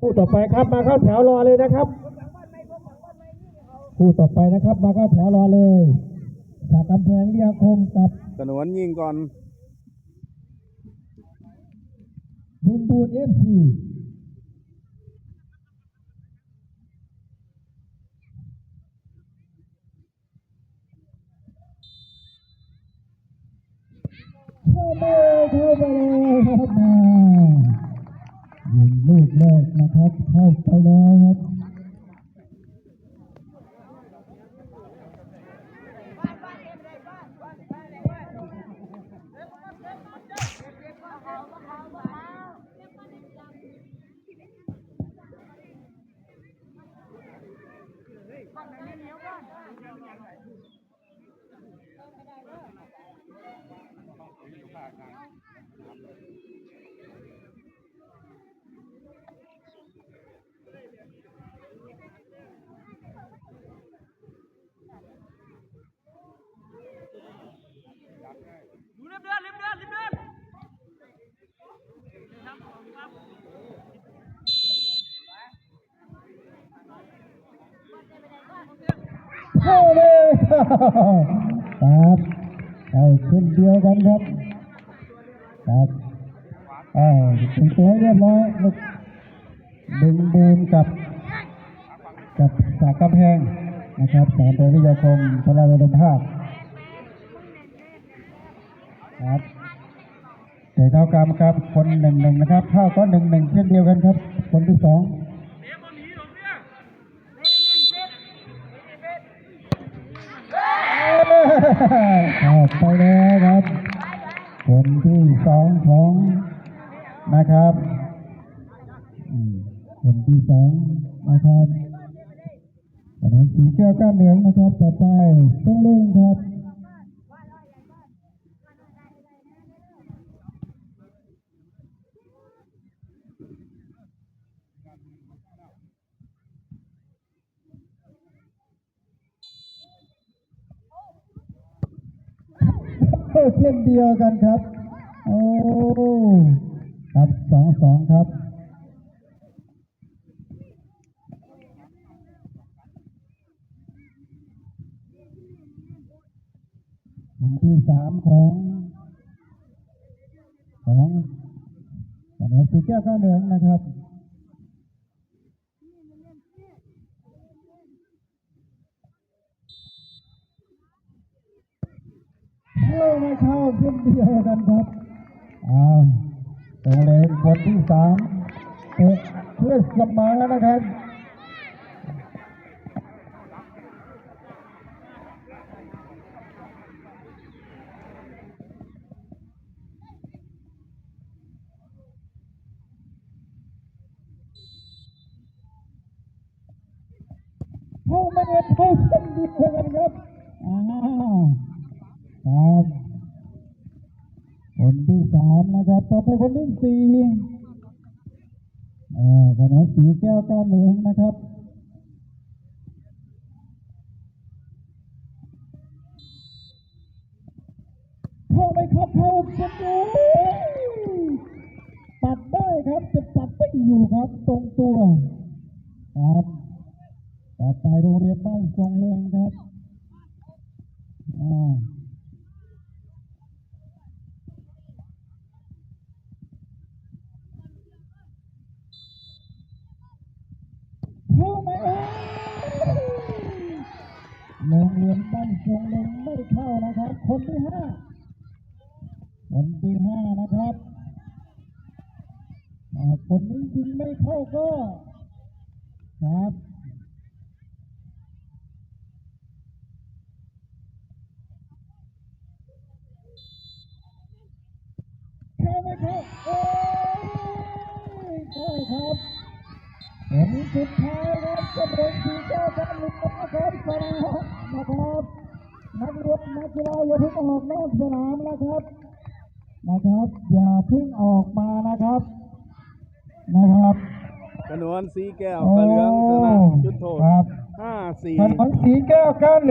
คู่ต่อไปครับมาเข้าแถวรอเลยนะครับ คู่ต่อไปนะครับ มาเข้าแถวรอเลยจากกำแพงเรียคมกับสนวนยิงก่อนบุมบูนเอฟซีเข้ามาเข้ามาเลยครับมายิงลูกแรกนะครับ เข้าไปแล้วครับ อยู่ริมเดือนริมเดือนริมเดือน เข้าเลยครับเอาขึ้นเดียวกันครับครับอ่าถึงตัวเรียบร้อยลูกดึงบูนกับ กับจากกำแพงนะครับสามตัววิทยาคมพลาดมภาพครับ แต่เท่ากรรมครับคนหนึ่งหนึ่งนะครับเท่าก็หนึ่งหนึ่งเช่นเดียวกันครับ คนที่สองเออกไปแล้วครับคนที่สองของนะครับคนที่สองนะครับขณะสีแก้วก้าเหลืองนะครับต่อไปต้องเล่งครับ เช่นเดียวกันครับ โอ้ครับสองสองครับคนที่สามของของสนามสีแก้วก้าเหลืองนะครับ เข้าไม่เข้าเช่นเดียวกันครับอ้าวตรงเลนคนที่สามเตะเพื่อเสมอนะครับเข้ามาเงินเข้าเส้นดียวกันครับอ้าวครับคนที่สามนะครับ ต่อไปคนที่สี่อ่อขนมสีแก้วก้านเหลืองนะครับเข้าไปครับเข้าประตูปัดได้ครับจะปัดไม่อยู่ครับ ตรงตัวครับต่อไปโรงเรียนบ้านทรงเรืองครับอ่าเข้ามาเอง โรงเรียนบ้านทรงเรืองไม่เข้านะครับ คนที่ห้าคนที่ห้านะครับคนนี้ยิงไม่เข้าก็ครับเข้าไหมครับโอ้ยเข้าครับผลสุดท้ายครับจะเป็นสีแก้วกันหลุด นะครับสนามนะครับนักเรียนนักกีฬาอย่าเพิ่งออกนอกสนามนะครับนะครับ อย่าเพิ่งออกมานะครับนะครับสนวนสีแก้วกระเหลืองชนะจุดโทษครับห้าสี่ถนนสีแก้วก้านเหลือง